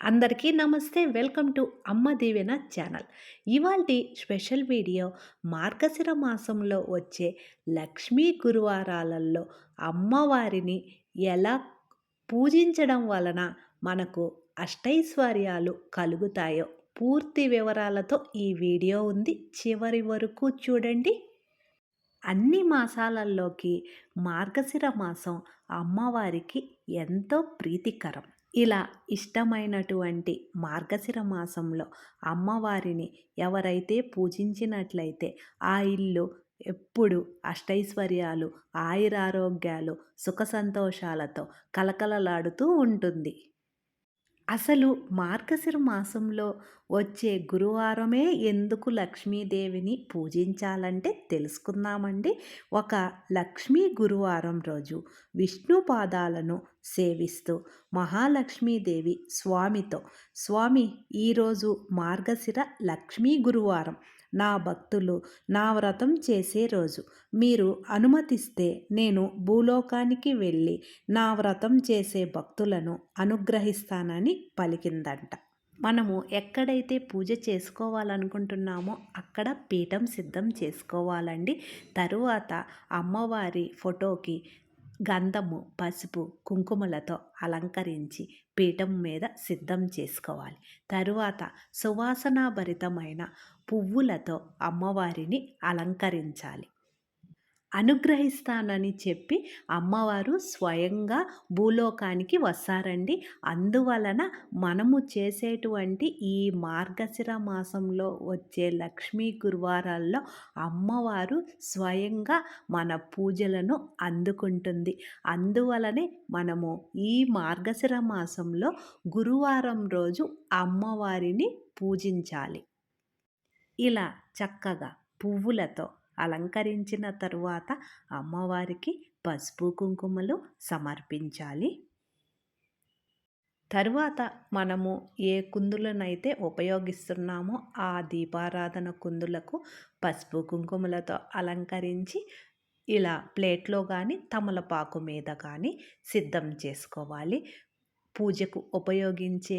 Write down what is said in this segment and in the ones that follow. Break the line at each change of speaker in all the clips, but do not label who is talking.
అందరికీ నమస్తే. Welcome to Amma Deevena channel. ఇవాల్టి స్పెషల్ వీడియో మార్గశిర మాసంలో వచ్చే లక్ష్మీ గురువారాలలో అమ్మవారిని ఎలా పూజించడం వలన మనకు అష్టైశ్వర్యాలు కలుగుతాయో పూర్తి వివరాలతో ఈ వీడియో ఉంది. చివరి వరకు చూడండి. అన్ని మాసాలలోకి మార్గశిర మాసం అమ్మవారికి ఎంతో ప్రీతికరం. ఇలా ఇష్టమైనటువంటి మార్గశిర మాసంలో అమ్మవారిని ఎవరైతే పూజించినట్లయితే ఆ ఇల్లు ఎప్పుడు అష్టైశ్వర్యాలు ఆయురారోగ్యాలు సుఖ సంతోషాలతో కలకలలాడుతూ ఉంటుంది. అసలు మార్గశిర మాసంలో వచ్చే గురువారమే ఎందుకు లక్ష్మీదేవిని పూజించాలంటే తెలుసుకుందామండి. ఒక లక్ష్మీ గురువారం రోజు విష్ణు పాదాలను సేవిస్తూ మహాలక్ష్మీదేవి స్వామితో స్వామి ఈరోజు మార్గశిర లక్ష్మీ గురువారం. నా భక్తులు నా వ్రతం చేసే రోజు. మీరు అనుమతిస్తే నేను భూలోకానికి వెళ్ళి నా వ్రతం చేసే భక్తులను అనుగ్రహిస్తానని పలికిందంట. మనము ఎక్కడైతే పూజ చేసుకోవాలనుకుంటున్నామో అక్కడ పీఠం సిద్ధం చేసుకోవాలండి. తరువాత అమ్మవారి ఫోటోకి గంధము పసుపు కుంకుమలతో అలంకరించి పీఠం మీద సిద్ధం చేసుకోవాలి. తరువాత సువాసనాభరితమైన పువ్వులతో అమ్మవారిని అలంకరించాలి. అనుగ్రహిస్తానని చెప్పి అమ్మవారు స్వయంగా భూలోకానికి వస్తారండి. అందువలన మనము చేసేటువంటి ఈ మార్గశిర మాసంలో వచ్చే లక్ష్మీ గురువారాల్లో అమ్మవారు స్వయంగా మన పూజలను అందుకుంటుంది. అందువలనే మనము ఈ మార్గశిర మాసంలో గురువారం రోజు అమ్మవారిని పూజించాలి. ఇలా చక్కగా పువ్వులతో అలంకరించిన తరువాత అమ్మవారికి పసుపు కుంకుమలు సమర్పించాలి. తరువాత మనము ఏ కుందులనైతే ఉపయోగిస్తున్నామో ఆ దీపారాధన కుందులకు పసుపు కుంకుమలతో అలంకరించి ఇలా ప్లేట్లో కానీ తమలపాకు మీద కానీ సిద్ధం చేసుకోవాలి. పూజకు ఉపయోగించే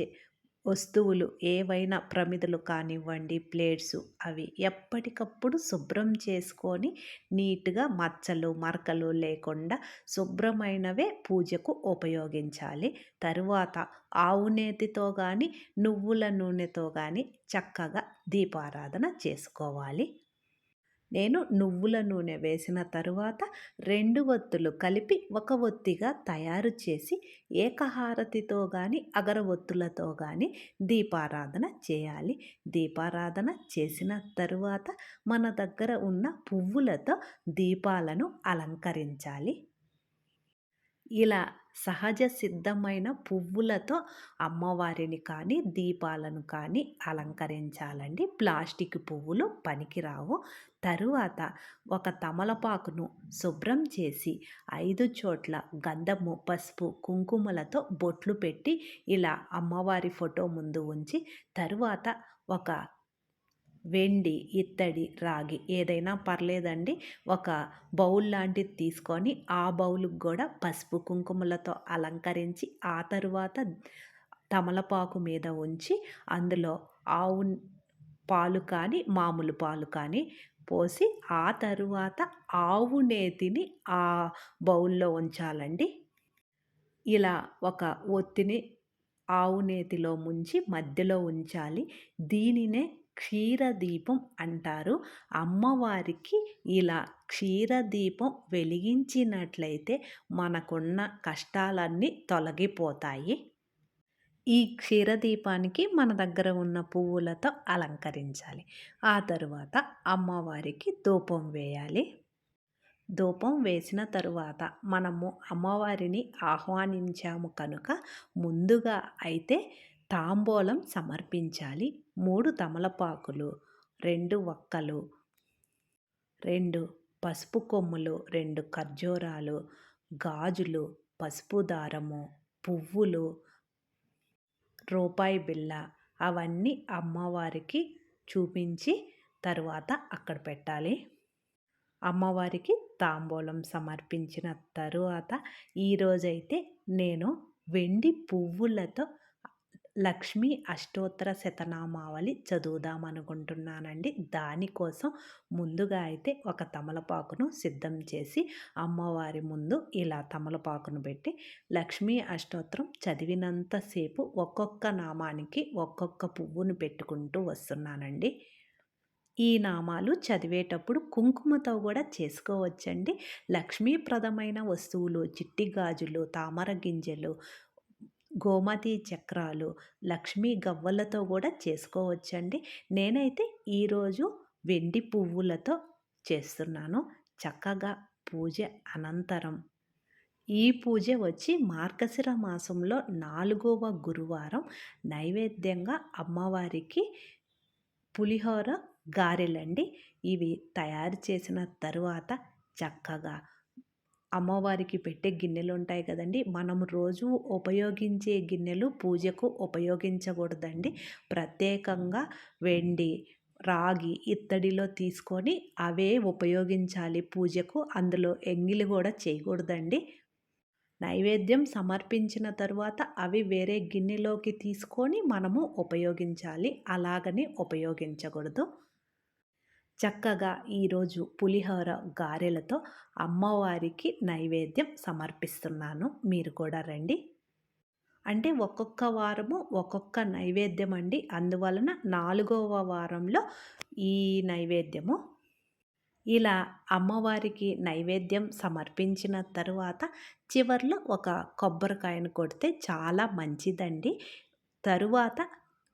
వస్తువులు ఏవైనా ప్రమిదలు కానివ్వండి ప్లేట్స్ అవి ఎప్పటికప్పుడు శుభ్రం చేసుకొని నీట్గా మచ్చలు మరకలు లేకుండా శుభ్రమైనవే పూజకు ఉపయోగించాలి. తరువాత ఆవు నేతితో కానీ నువ్వుల నూనెతో కానీ చక్కగా దీపారాధన చేసుకోవాలి. నేను నువ్వుల నూనె వేసిన తరువాత రెండు ఒత్తులు కలిపి ఒక ఒత్తిగా తయారు చేసి ఏకహారతితో కానీ అగరవత్తులతో కానీ దీపారాధన చేయాలి. దీపారాధన చేసిన తరువాత మన దగ్గర ఉన్న పువ్వులతో దీపాలను అలంకరించాలి. ఇలా సహజ సిద్ధమైన పువ్వులతో అమ్మవారిని కానీ దీపాలను కానీ అలంకరించాలండి. ప్లాస్టిక్ పువ్వులు పనికిరావు. తరువాత ఒక తమలపాకును శుభ్రం చేసి ఐదు చోట్ల గంధము పసుపు కుంకుమలతో బొట్లు పెట్టి ఇలా అమ్మవారి ఫోటో ముందు ఉంచి తరువాత ఒక వెండి ఇత్తడి రాగి ఏదైనా పర్లేదండి. ఒక బౌల్ లాంటిది తీసుకొని ఆ బౌల్కి కూడా పసుపు కుంకుమలతో అలంకరించి ఆ తరువాత తమలపాకు మీద ఉంచి అందులో ఆవు పాలు కానీ మామూలు పాలు కానీ పోసి ఆ తరువాత ఆవు నేతిని ఆ బౌల్లో ఉంచాలండి. ఇలా ఒక ఒత్తిని ఆవు నేతిలో ముంచి మధ్యలో ఉంచాలి. దీనినే క్షీరదీపం అంటారు. అమ్మవారికి ఇలా క్షీరదీపం వెలిగించినట్లయితే మనకున్న కష్టాలన్నీ తొలగిపోతాయి. ఈ క్షీరదీపానికి మన దగ్గర ఉన్న పువ్వులతో అలంకరించాలి. ఆ తరువాత అమ్మవారికి ధూపం వేయాలి. ధూపం వేసిన తరువాత మనము అమ్మవారిని ఆహ్వానించాము కనుక ముందుగా అయితే తాంబూలం సమర్పించాలి. మూడు తమలపాకులు రెండు వక్కలు రెండు పసుపు కొమ్ములు రెండు ఖర్జూరాలు గాజులు పసుపు దారము పువ్వులు రూపాయి బిళ్ళ అవన్నీ అమ్మవారికి చూపించి తరువాత అక్కడ పెట్టాలి. అమ్మవారికి తాంబూలం సమర్పించిన తరువాత ఈరోజైతే నేను వెండి పువ్వులతో లక్ష్మి అష్టోత్తర శతనామావళి చదువుదాం అనుకుంటున్నానండి దానికోసం ముందుగా అయితే ఒక తమలపాకును సిద్ధం చేసి అమ్మవారి ముందు ఇలా తమలపాకును పెట్టి లక్ష్మీ అష్టోత్తరం చదివినంతసేపు ఒక్కొక్క నామానికి ఒక్కొక్క పువ్వును పెట్టుకుంటూ వస్తున్నానండి. ఈ నామాలు చదివేటప్పుడు కుంకుమతో కూడా చేసుకోవచ్చండి. లక్ష్మీప్రదమైన వస్తువులు చిట్టి గాజులు తామర గింజలు గోమతి చక్రాలు లక్ష్మీ గవ్వలతో కూడా చేసుకోవచ్చండి. నేనైతే ఈరోజు వెండి పువ్వులతో చేస్తున్నాను. చక్కగా పూజ అనంతరం. ఈ పూజ వచ్చి మార్గశిర మాసంలో నాలుగవ గురువారం నైవేద్యంగా అమ్మవారికి పులిహోర గారెలండి. ఇవి తయారు చేసిన తరువాత చక్కగా అమ్మవారికి పెట్టే గిన్నెలు ఉంటాయి కదండి. మనం రోజు ఉపయోగించే గిన్నెలు పూజకు ఉపయోగించకూడదండి. ప్రత్యేకంగా వెండి రాగి ఇత్తడిలో తీసుకొని అవే ఉపయోగించాలి పూజకు. అందులో ఎంగిలి కూడా చేయకూడదండి. నైవేద్యం సమర్పించిన తరువాత అవి వేరే గిన్నెలోకి తీసుకొని మనము ఉపయోగించాలి. అలాగని ఉపయోగించకూడదు. చక్కగా ఈరోజు పులిహోర గారెలతో అమ్మవారికి నైవేద్యం సమర్పిస్తున్నాను. మీరు కూడా రండి. అంటే ఒక్కొక్క వారము ఒక్కొక్క నైవేద్యం అండి. అందువలన నాలుగవ వారంలో ఈ నైవేద్యము. ఇలా అమ్మవారికి నైవేద్యం సమర్పించిన తరువాత చివర్లో ఒక కొబ్బరికాయను కొడితే చాలా మంచిదండి. తరువాత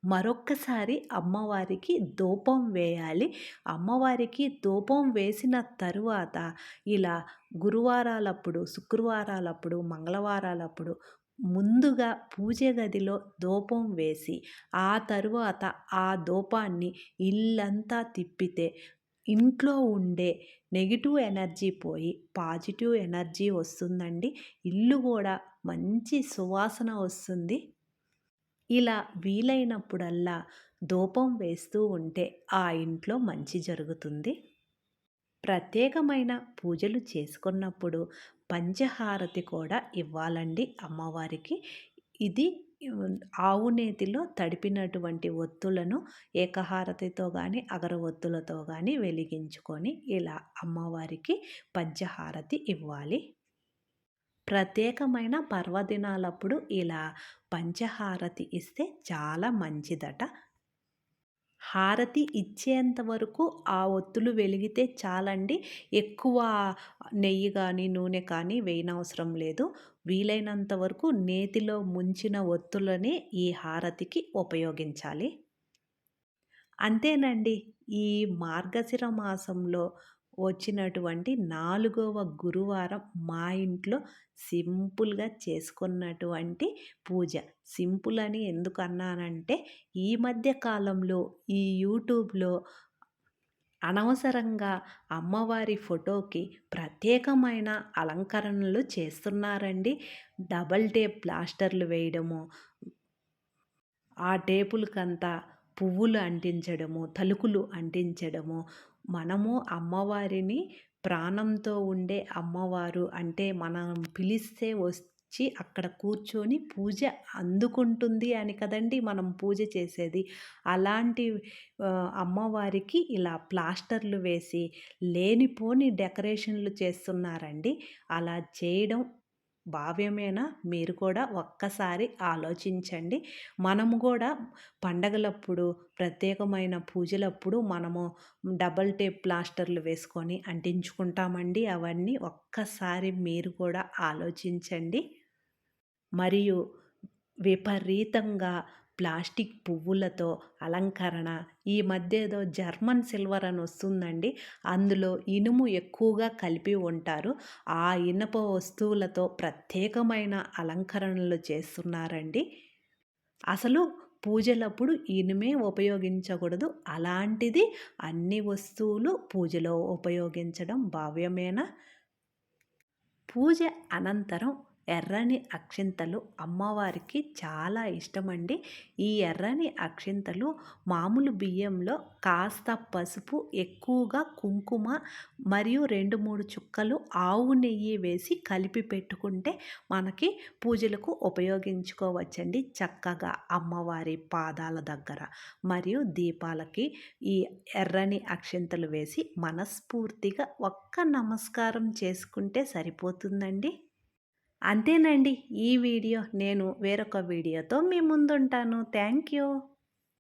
మరొక్కసారి అమ్మవారికి ధూపం వేయాలి. అమ్మవారికి ధూపం వేసిన తరువాత ఇలా గురువారాలప్పుడు శుక్రవారాలప్పుడు మంగళవారాలప్పుడు ముందుగా పూజ గదిలో ధూపం వేసి ఆ తరువాత ఆ ధూపాన్ని ఇల్లంతా తిప్పితే ఇంట్లో ఉండే నెగిటివ్ ఎనర్జీ పోయి పాజిటివ్ ఎనర్జీ వస్తుందండి. ఇల్లు కూడా మంచి సువాసన వస్తుంది. ఇలా వీలైనప్పుడల్లా ధూపం వేస్తూ ఉంటే ఆ ఇంట్లో మంచి జరుగుతుంది. ప్రత్యేకమైన పూజలు చేసుకున్నప్పుడు పంచహారతి కూడా ఇవ్వాలండి అమ్మవారికి. ఇది ఆవు నేతిలో తడిపినటువంటి ఒత్తులను ఏకహారతితో కానీ అగరవత్తులతో కానీ వెలిగించుకొని ఇలా అమ్మవారికి పంచహారతి ఇవ్వాలి. ప్రత్యేకమైన పర్వదినాలప్పుడు ఇలా పంచహారతి ఇస్తే చాలా మంచిదట. హారతి ఇచ్చేంత వరకు ఆ ఒత్తులు వెలిగితే చాలండి. ఎక్కువ నెయ్యి కానీ నూనె కానీ వేయనవసరం లేదు. వీలైనంత వరకు నేతిలో ముంచిన ఒత్తులనే ఈ హారతికి ఉపయోగించాలి. అంతేనండి. ఈ మార్గశిర మాసంలో వచ్చినటువంటి నాలుగవ గురువారం మా ఇంట్లో సింపుల్గా చేసుకున్నటువంటి పూజ. సింపుల్ అని ఎందుకు అన్నానంటే ఈ మధ్య కాలంలో ఈ యూట్యూబ్లో అనవసరంగా అమ్మవారి ఫోటోకి ప్రత్యేకమైన అలంకరణలు చేస్తున్నారండి. డబల్ టేప్ ప్లాస్టర్లు వేయడము ఆ టేపులకంతా పువ్వులు అంటించడము తలుకులు అంటించడము మనము అమ్మవారిని ప్రాణంతో ఉండే అమ్మవారు అంటే మనం పిలిస్తే వచ్చి అక్కడ కూర్చొని పూజ అందుకుంటుంది అని కదండి మనం పూజ చేసేది. అలాంటి అమ్మవారికి ఇలా ప్లాస్టర్లు వేసి లేనిపోని డెకరేషన్లు చేస్తున్నారండి. అలా చేయడం భావ్యమేనా? మీరు కూడా ఒక్కసారి ఆలోచించండి. మనము కూడా పండగలప్పుడు ప్రత్యేకమైన పూజలప్పుడు మనము డబల్ టేప్ ప్లాస్టర్లు వేసుకొని అంటించుకుంటామండి. అవన్నీ ఒక్కసారి మీరు కూడా ఆలోచించండి. మరియు విపరీతంగా ప్లాస్టిక్ పువ్వులతో అలంకరణ ఈ మధ్య ఏదో జర్మన్ సిల్వర్ అని వస్తుందండి. అందులో ఇనుము ఎక్కువగా కలిపి ఉంటారు. ఆ ఇనుప వస్తువులతో ప్రత్యేకమైన అలంకరణలు చేస్తున్నారండి. అసలు పూజలప్పుడు ఇనుమే ఉపయోగించకూడదు. అలాంటిది అన్ని వస్తువులు పూజలో ఉపయోగించడం భావ్యమేనా? పూజ అనంతరం ఎర్రని అక్షింతలు అమ్మవారికి చాలా ఇష్టమండి. ఈ ఎర్రని అక్షింతలు మామూలు బియ్యంలో కాస్త పసుపు ఎక్కువగా కుంకుమ మరియు రెండు మూడు చుక్కలు ఆవు నెయ్యి వేసి కలిపి పెట్టుకుంటే మనకి పూజలకు ఉపయోగించుకోవచ్చండి. చక్కగా అమ్మవారి పాదాల దగ్గర మరియు దీపాలకి ఈ ఎర్రని అక్షింతలు వేసి మనస్ఫూర్తిగా ఒక్క నమస్కారం చేసుకుంటే సరిపోతుందండి. అంతేనండి. ఈ వీడియో నేను వేరొక వీడియోతో మీ ముందుంటాను. Thank you.